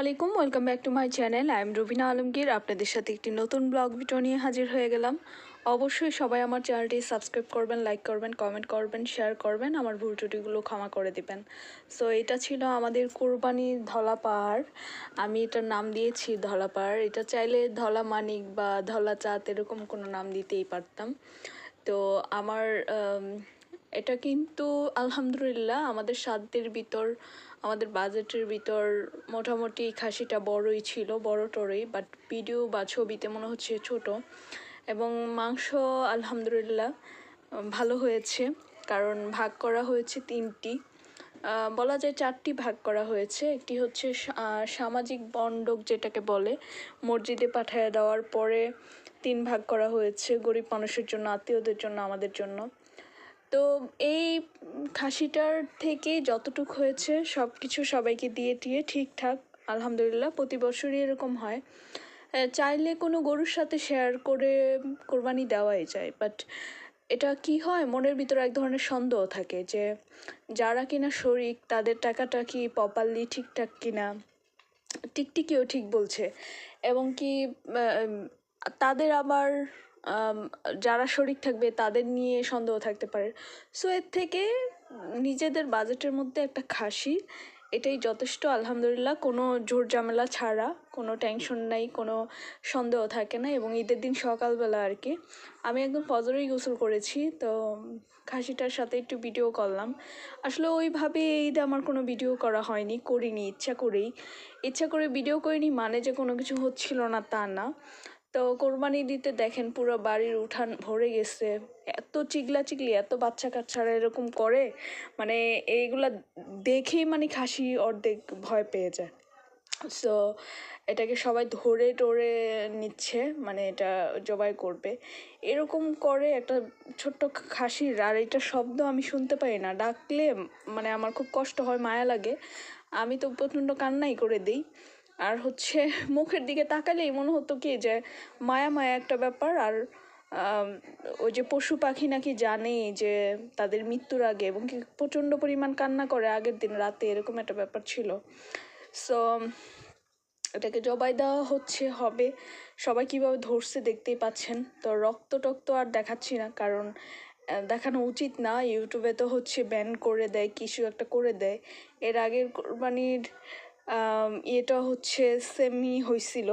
আলাইকুম, welcome back to my channel. I am Rubina Alamgir, আপনাদের সাথে একটি নতুন ব্লগ ভিডিও নিয়ে হাজির হয়ে গেলাম। অবশ্যই সবাই আমার চ্যানেলটি সাবস্ক্রাইব করবেন, লাইক করবেন, কমেন্ট করবেন, শেয়ার করবেন, আমার ভুল ত্রুটিগুলো ক্ষমা করে দিবেন। সো, এটা ছিল আমাদের কোরবানির ধলা পাহাড় আমি এটার নাম দিয়েছি ধলা পাহাড় এটা চাইলে ধলা মানিক বা ধলা চাঁদ এরকম কোনো নাম দিতেই পারতাম। তো, আমার এটা কিন্তু আলহামদুলিল্লাহ আমাদের সাধ্যের ভিতর আমাদের বাজেটের ভিতর মোটামুটি খাসিটা বড়ই ছিল, বড় টরেই বাট ভিডিও বা ছবিতে মনে হচ্ছে ছোট। এবং মাংস, আলহামদুলিল্লাহ ভালো হয়েছে, কারণ ভাগ করা হয়েছে তিনটি। বলা যায় চারটি ভাগ করা হয়েছে। একটি হচ্ছে সামাজিক বন্ডক যেটাকে বলে, মসজিদে পাঠায় দেওয়ার পরে তিন ভাগ করা হয়েছে গরিব মানুষের জন্য, আত্মীয়দের জন্য, আমাদের জন্য। তো এই খাসিটার থেকে যতটুক হয়েছে সব কিছু সবাইকে দিয়ে টিয়ে ঠিকঠাক, আলহামদুলিল্লাহ, প্রতি বছরই এরকম হয়। চাইলে কোনো গরুর সাথে শেয়ার করে কোরবানি দেওয়াই যায় বাট এটা কি হয়? মনের ভিতরে এক ধরনের সন্দেহ থাকে যে যারা কিনা শরিক, তাদের টাকাটা কি প্রপারলি ঠিকঠাক কিনা? টিকটিকিও ঠিক বলছে। এবং কি তাদের আবার যারা শরিক থাকবে তাদের নিয়ে সন্দেহ থাকতে পারে। সো এর থেকে নিজেদের বাজেটের মধ্যে একটা খাসি, এটাই যথেষ্ট, আলহামদুলিল্লাহ। কোনো জোর ঝামেলা ছাড়া, কোনো টেনশন নাই, কোনো সন্দেহ থাকে না। এবং ঈদের দিন সকালবেলা আর কি, আমি একদম ফজরেই গোসল করেছি। তো খাসিটার সাথে একটু ভিডিও করলাম। আসলে ওইভাবে ঈদে আমার কোনো ভিডিও করা হয়নি, করিনি, ইচ্ছা করেই। ইচ্ছা করে ভিডিও করিনি মানে যে কোনো কিছু হচ্ছিল না তা না। তো কোরবানি দিতে দেখেন পুরো বাড়ির উঠান ভরে গেছে। এত চিগলা চিগলি এত বাচ্চা কাচ্চারা এরকম করে মানে এইগুলা দেখেই মানে খাসি অর্ধেক ভয় পেয়ে যায়। সো এটাকে সবাই ধরে টরে নিচ্ছে মানে এটা জবাই করবে। এরকম করে একটা ছোট্ট খাসির, আর এটা শব্দ আমি শুনতে পাই না। ডাকলে মানে আমার খুব কষ্ট হয়, মায়া লাগে। আমি তো প্রচণ্ড কান্নাই করে দিই। আর হচ্ছে মুখের দিকে তাকালেই মনে হতো কি যে মায়া মায়া একটা ব্যাপার। আর ওই যে পশু পাখি নাকি জানে যে তাদের মৃত্যুর আগে এবং কি প্রচণ্ড পরিমাণ কান্না করে আগের দিন রাতে এরকম একটা ব্যাপার ছিল। সো এটাকে জবাই দেওয়া হচ্ছে, হবে। সবাই কীভাবে ধরছে দেখতেই পাচ্ছেন। তো রক্ত টক্ত আর দেখাচ্ছি না, কারণ দেখানো উচিত না। ইউটিউবে তো হচ্ছে ব্যান করে দেয়, কিছু একটা করে দেয়। এর আগের কোরবানির ইয়েটা হচ্ছে সেমি হয়েছিল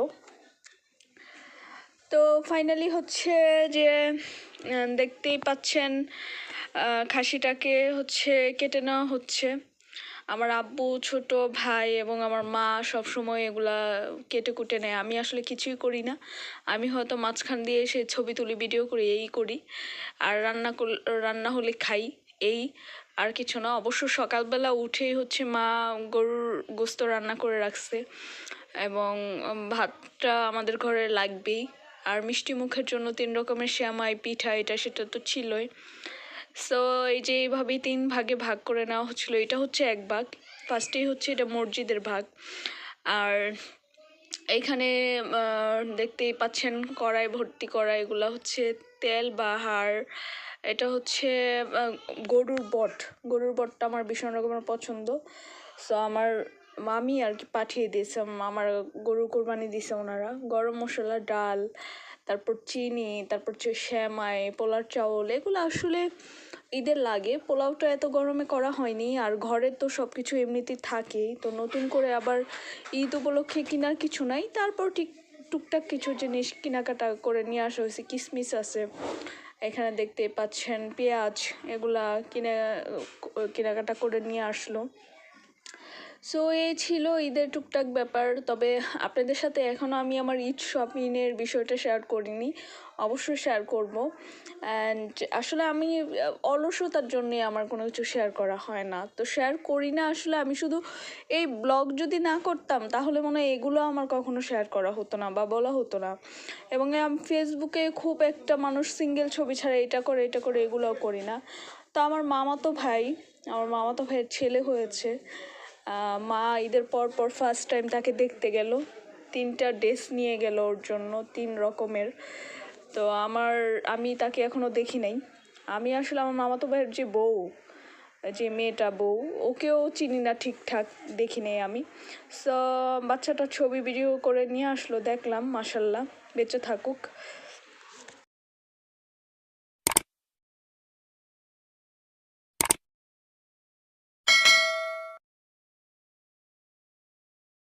তো ফাইনালি হচ্ছে যে দেখতেই পাচ্ছেন খাসিটাকে হচ্ছে কেটে নেওয়া হচ্ছে। আমার আব্বু, ছোট ভাই এবং আমার মা সব সময় এগুলা কেটে কুটে নেয়। আমি আসলে কিছুই করি না। আমি হয়তো মাঝখান দিয়ে এসে ছবি তুলি ভিডিও করি, এই করি। আর রান্না রান্না হলে খাই। এই আর কিছু না, অবশ্য সকালবেলা উঠেই হচ্ছে মা গরুর গোস্ত রান্না করে রাখছে এবং ভাতটা আমাদের ঘরে লাগবেই। আর মিষ্টি মুখের জন্য তিন রকমের শ্যামাই, পিঠা, এটা সেটা তো ছিলই। সো এই যে এইভাবেই তিন ভাগে ভাগ করে নেওয়া হচ্ছিল, এটা হচ্ছে এক ভাগ। ফার্স্টেই হচ্ছে এটা মসজিদের ভাগ। আর এইখানে আহ, দেখতেই পাচ্ছেন কড়াই ভর্তি করা এগুলো হচ্ছে তেল বা হাড়। এটা হচ্ছে গরুর বট। গরুর বটটা আমার ভীষণ রকমের পছন্দ। সো আমার মামি আর কি পাঠিয়ে দিয়েছে আমার গরুর কোরবানি দিয়েছে ওনারা। গরম মশলা ডাল তারপর চিনি, তারপর হচ্ছে শ্যামাই পোলার চাউল, এগুলো আসলে ঈদের লাগে। পোলাওটা এত গরমে করা হয়নি, আর ঘরের তো সব কিছু এমনিতেই থাকেই। তো নতুন করে আবার ঈদ উপলক্ষে কেনার কিছু নাই। তারপর ঠিক টুকটাক কিছু জিনিস কেনাকাটা করে নিয়ে আসা হয়েছে। কিসমিস আছে, এখানে দেখতে পাচ্ছেন পেঁয়াজ, এগুলা কিনে, কেনাকাটা করে নিয়ে আসলো। সো এই ছিল ঈদের টুকটাক ব্যাপার। তবে আপনাদের সাথে এখনও আমি আমার ঈদ শপিংয়ের বিষয়টা শেয়ার করিনি। অবশ্যই শেয়ার করব। অ্যান্ড আসলে আমি অলসতার জন্যে আমার কোনো কিছু শেয়ার করা হয় না। তো শেয়ার করি না আসলে আমি শুধু এই ব্লগ যদি না করতাম, তাহলে মনে হয় এগুলো আমার কখনো শেয়ার করা হতো না বা বলা হতো না। এবং আমি ফেসবুকে খুব একটা মানুষ সিঙ্গেল ছবি ছাড়া এটা করে এটা করে, এগুলোও করি না। তো আমার মামাতো ভাই, আমার মামাতো ভাইয়ের ছেলে হয়েছে। মা ঈদের পর পর ফার্স্ট টাইম তাকে দেখতে গেল। তিনটা ড্রেস নিয়ে গেল ওর জন্য, তিন রকমের। তো আমার, আমি তাকে এখনও দেখি নাই। আমি আসলে আমার মামাতো ভাইয়ের যে বউ, যে মেয়েটা বউ, ওকেও চিনি না ঠিকঠাক, দেখি নেই আমি। সো বাচ্চাটার ছবি ভিডিও করে নিয়ে আসলো, দেখলাম মাসাল্লাহ বেঁচে থাকুক।